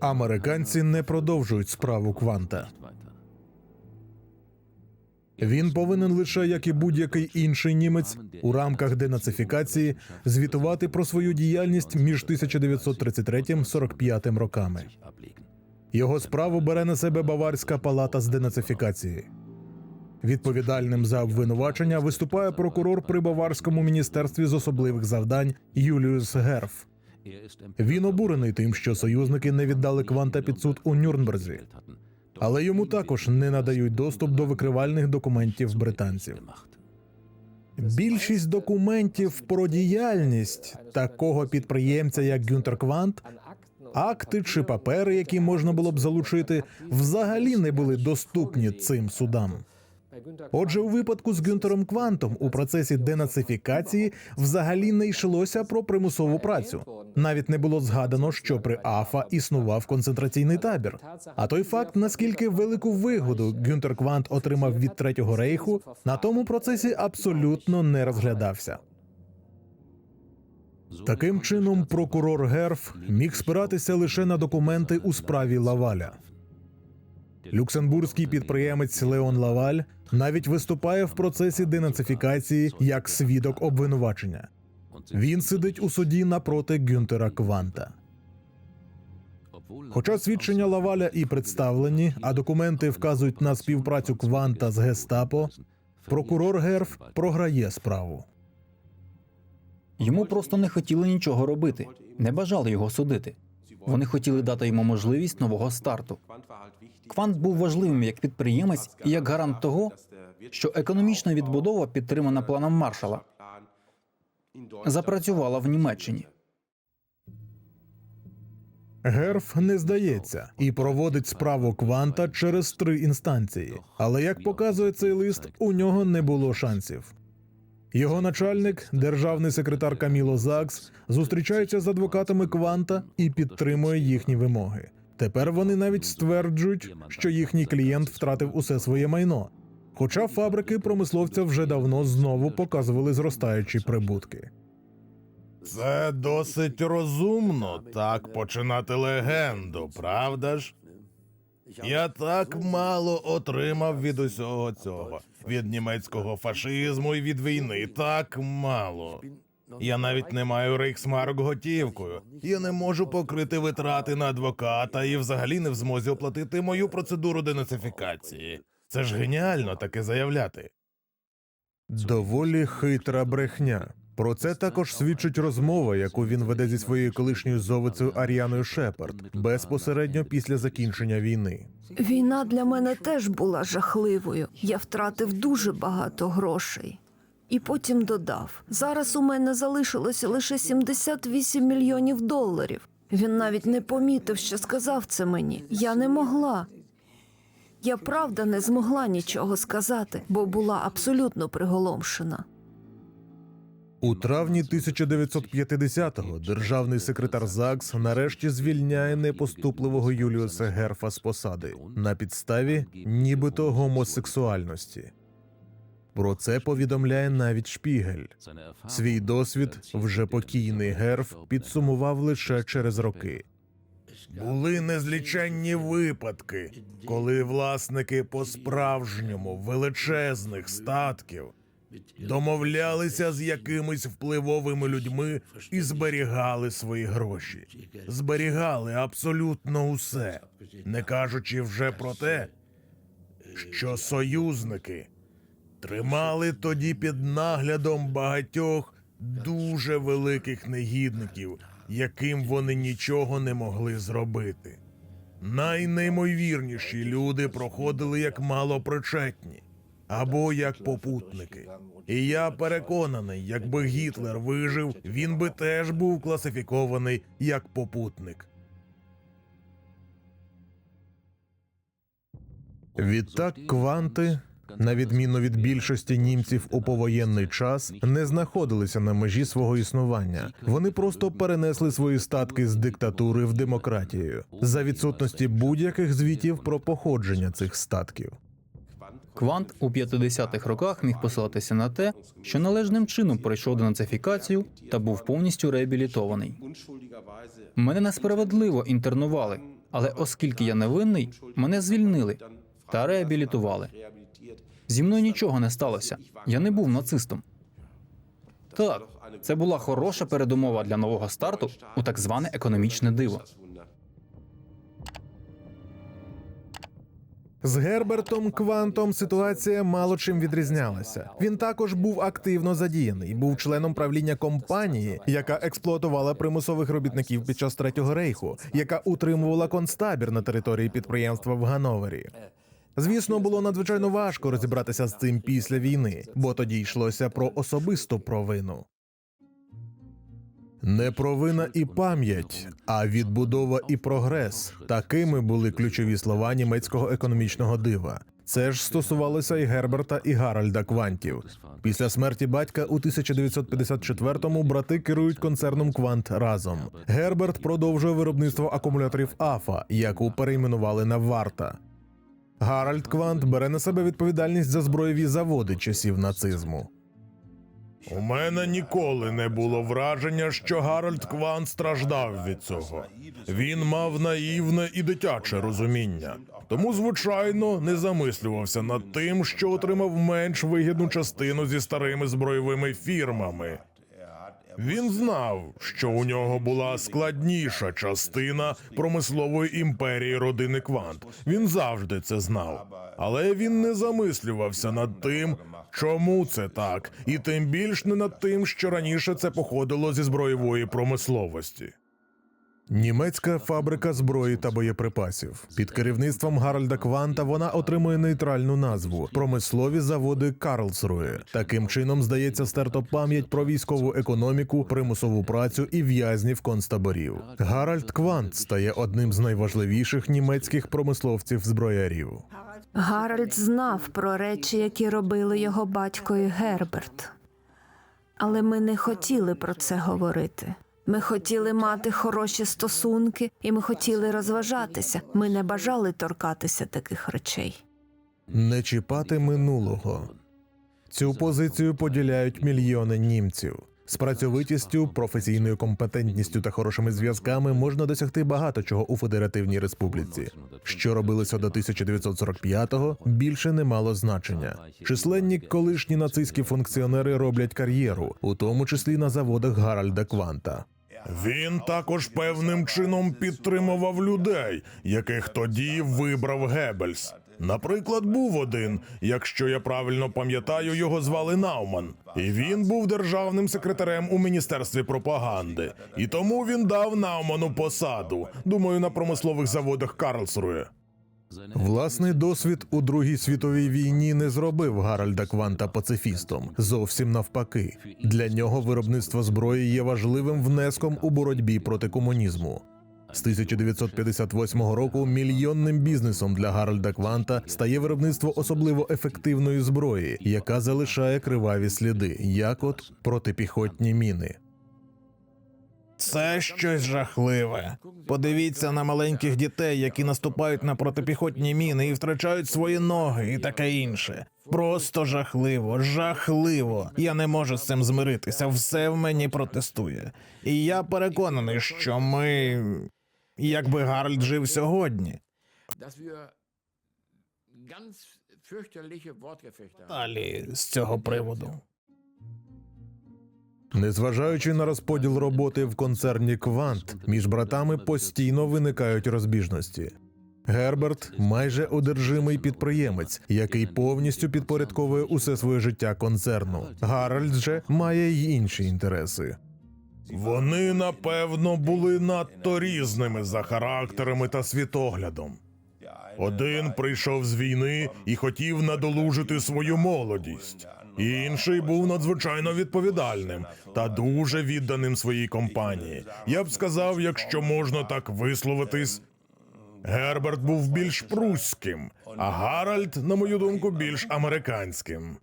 Американці не продовжують справу Кванта. Він повинен лише, як і будь-який інший німець, у рамках денацифікації звітувати про свою діяльність між 1933-45 роками. Його справу бере на себе Баварська палата з денацифікації. Відповідальним за обвинувачення виступає прокурор при Баварському міністерстві з особливих завдань Юліус Герф. Він обурений тим, що союзники не віддали кванта під суд у Нюрнберзі, але йому також не надають доступ до викривальних документів британців. Більшість документів про діяльність такого підприємця, як Гюнтер Квант, акти чи папери, які можна було б залучити, взагалі не були доступні цим судам. Отже, у випадку з Гюнтером Квантом у процесі денацифікації взагалі не йшлося про примусову працю. Навіть не було згадано, що при АФА існував концентраційний табір. А той факт, наскільки велику вигоду Гюнтер Квант отримав від третього рейху, на тому процесі абсолютно не розглядався. Таким чином, прокурор Герф міг спиратися лише на документи у справі Лаваля. Люксембурзький підприємець Леон Лаваль навіть виступає в процесі денацифікації як свідок обвинувачення. Він сидить у суді напроти Гюнтера Кванта. Хоча свідчення Лаваля і представлені, а документи вказують на співпрацю Кванта з Гестапо, прокурор Герф програє справу. Йому просто не хотіли нічого робити, не бажали його судити. Вони хотіли дати йому можливість нового старту. Квант був важливим як підприємець і як гарант того, що економічна відбудова, підтримана планом Маршала, запрацювала в Німеччині. Герф не здається і проводить справу Кванта через три інстанції. Але як показує цей лист, у нього не було шансів. Його начальник, державний секретар Каміло Закс, зустрічається з адвокатами Кванта і підтримує їхні вимоги. Тепер вони навіть стверджують, що їхній клієнт втратив усе своє майно. Хоча фабрики промисловця вже давно знову показували зростаючі прибутки. Це досить розумно так починати легенду, правда ж? Я так мало отримав від усього цього, від німецького фашизму і від війни. Так мало. Я навіть не маю рейхсмарок готівкою. Я не можу покрити витрати на адвоката і взагалі не в змозі оплатити мою процедуру денацифікації. Це ж геніально таке заявляти. Доволі хитра брехня. Про це також свідчить розмова, яку він веде зі своєю колишньою зовицею Аріаною Шепард безпосередньо після закінчення війни. Війна для мене теж була жахливою. Я втратив дуже багато грошей. І потім додав: зараз у мене залишилося лише 78 мільйонів доларів. Він навіть не помітив, що сказав це мені. Я не могла. Я правда не змогла нічого сказати, бо була абсолютно приголомшена. У травні 1950-го державний секретар ЗАГС нарешті звільняє непоступливого Юліуса Герфа з посади на підставі нібито гомосексуальності. Про це повідомляє навіть Шпігель. Свій досвід вже покійний Герф підсумував лише через роки. Були незліченні випадки, коли власники по-справжньому величезних статків домовлялися з якимись впливовими людьми і зберігали свої гроші. Зберігали абсолютно усе, не кажучи вже про те, що союзники тримали тоді під наглядом багатьох дуже великих негідників, яким вони нічого не могли зробити. Найнеймовірніші люди проходили як малопричетні або як попутники. І я переконаний, якби Гітлер вижив, він би теж був класифікований як попутник. Відтак кванти, на відміну від більшості німців у повоєнний час, не знаходилися на межі свого існування. Вони просто перенесли свої статки з диктатури в демократію за відсутності будь-яких звітів про походження цих статків. Квант у 50-х роках міг посилатися на те, що належним чином пройшов денацифікацію та був повністю реабілітований. Мене несправедливо інтернували, але оскільки я невинний, мене звільнили та реабілітували. Зі мною нічого не сталося. Я не був нацистом. Так, це була хороша передумова для нового старту у так зване економічне диво. З Гербертом Квантом ситуація мало чим відрізнялася. Він також був активно задіяний, був членом правління компанії, яка експлуатувала примусових робітників під час третього рейху, яка утримувала концтабір на території підприємства в Гановері. Звісно, було надзвичайно важко розібратися з цим після війни, бо тоді йшлося про особисту провину. Не провина і пам'ять, а відбудова і прогрес. Такими були ключові слова німецького економічного дива. Це ж стосувалося і Герберта і Гарольда Квантів. Після смерті батька у 1954-му брати керують концерном Квант разом. Герберт продовжує виробництво акумуляторів АФА, яку перейменували на Варта. Гарольд Квант бере на себе відповідальність за зброєві заводи часів нацизму. У мене ніколи не було враження, що Гарольд Кван страждав від цього. Він мав наївне і дитяче розуміння, тому, звичайно, не замислювався над тим, що отримав менш вигідну частину зі старими збройовими фірмами. Він знав, що у нього була складніша частина промислової імперії родини Квант. Він завжди це знав, але він не замислювався над тим, чому це так, і тим більш не над тим, що раніше це походило зі зброєвої промисловості. Німецька фабрика зброї та боєприпасів під керівництвом Гарольда Кванта вона отримує нейтральну назву промислові заводи Карлсрує. Таким чином здається стерто пам'ять про військову економіку, примусову працю і в'язнів концтаборів. Гарольд Квант стає одним з найважливіших німецьких промисловців зброярів. Гарольд знав про речі, які робили його батько і Герберт. Але ми не хотіли про це говорити. Ми хотіли мати хороші стосунки, і ми хотіли розважатися. Ми не бажали торкатися таких речей. Не чіпати минулого. Цю позицію поділяють мільйони німців. З працьовитістю, професійною компетентністю та хорошими зв'язками можна досягти багато чого у федеративній республіці. Що робилося до 1945-го, більше не мало значення. Численні колишні нацистські функціонери роблять кар'єру, у тому числі на заводах Гаральда Кванта. Він також певним чином підтримував людей, яких тоді вибрав Геббельс. Наприклад, був один, якщо я правильно пам'ятаю, його звали Науман, і він був державним секретарем у міністерстві пропаганди. І тому він дав Науману посаду, думаю, на промислових заводах Карлсрує. Власний досвід у Другій світовій війні не зробив Гарольда Кванта пацифістом. Зовсім навпаки. Для нього виробництво зброї є важливим внеском у боротьбі проти комунізму. З 1958 року мільйонним бізнесом для Гарольда Кванта стає виробництво особливо ефективної зброї, яка залишає криваві сліди, як от протипіхотні міни. Це щось жахливе. Подивіться на маленьких дітей, які наступають на протипіхотні міни і втрачають свої ноги і таке інше. Просто жахливо, жахливо. Я не можу з цим змиритися. Все в мені протестує. І я переконаний, що ми, якби Гарольд жив сьогодні. Далі з цього приводу. Незважаючи на розподіл роботи в концерні Квант, між братами постійно виникають розбіжності. Герберт майже одержимий підприємець, який повністю підпорядковує усе своє життя концерну. Гарольд же має й інші інтереси. Вони напевно були надто різними за характерами та світоглядом. Один прийшов з війни і хотів надолужити свою молодість. Інший був надзвичайно відповідальним та дуже відданим своїй компанії. Я б сказав, якщо можна так висловитись. Герберт був більш прусським, а Гаральд, на мою думку, більш американським.